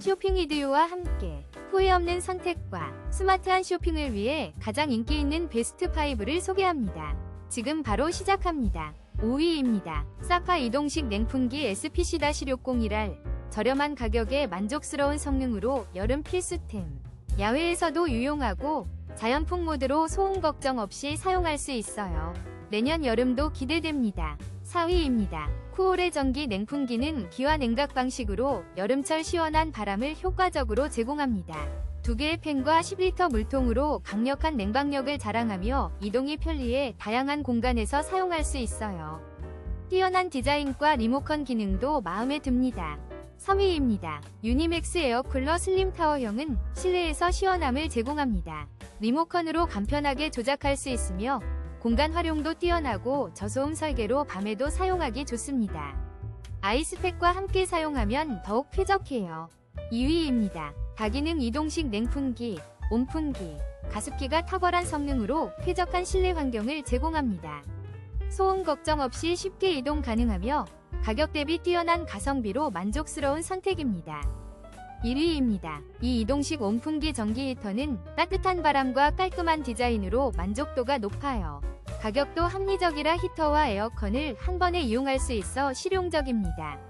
쇼핑 이디오와 함께 후회 없는 선택과 스마트한 쇼핑을 위해 가장 인기 있는 베스트 5를 소개합니다. 지금 바로 시작합니다. 5위입니다. 사파 이동식 냉풍기 SPC-601R 저렴한 가격에 만족스러운 성능으로 여름 필수템. 야외에서도 유용하고 자연풍 모드로 소음 걱정 없이 사용할 수 있어요. 내년 여름도 기대됩니다. 4위입니다. 쿠올의 전기 냉풍기는 기와 냉각 방식으로 여름철 시원한 바람을 효과적으로 제공합니다. 두 개의 팬과 10리터 물통으로 강력한 냉방력을 자랑하며 이동이 편리해 다양한 공간에서 사용할 수 있어요. 뛰어난 디자인과 리모컨 기능도 마음에 듭니다. 3위입니다. 유니맥스 에어쿨러 슬림 타워형은 실내에서 시원함을 제공합니다. 리모컨으로 간편하게 조작할 수 있으며 공간 활용도 뛰어나고 저소음 설계로 밤에도 사용하기 좋습니다. 아이스팩과 함께 사용하면 더욱 쾌적해요. 2위입니다. 다기능 이동식 냉풍기, 온풍기, 가습기가 탁월한 성능으로 쾌적한 실내 환경을 제공합니다. 소음 걱정 없이 쉽게 이동 가능하며 가격 대비 뛰어난 가성비로 만족스러운 선택입니다. 1위입니다. 이 이동식 온풍기 전기 히터는 따뜻한 바람과 깔끔한 디자인으로 만족도가 높아요. 가격도 합리적이라 히터와 에어컨을 한 번에 이용할 수 있어 실용적입니다.